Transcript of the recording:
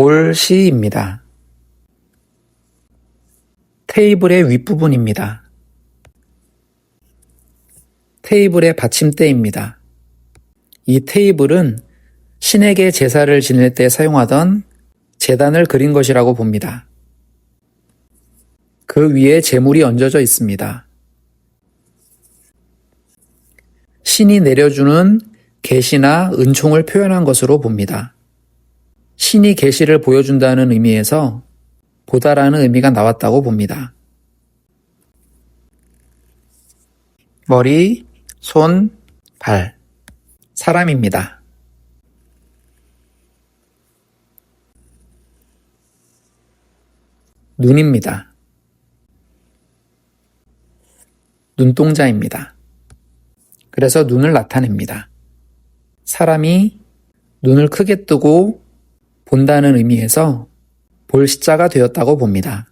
볼 시입니다. 테이블의 윗부분입니다. 테이블의 받침대입니다. 이 테이블은 신에게 제사를 지낼 때 사용하던 재단을 그린 것이라고 봅니다. 그 위에 재물이 얹어져 있습니다. 신이 내려주는 계시나 은총을 표현한 것으로 봅니다. 신이 계시를 보여준다는 의미에서 보다라는 의미가 나왔다고 봅니다. 머리, 손, 발. 사람입니다. 눈입니다. 눈동자입니다. 그래서 눈을 나타냅니다. 사람이 눈을 크게 뜨고 본다는 의미에서 볼 시자가 되었다고 봅니다.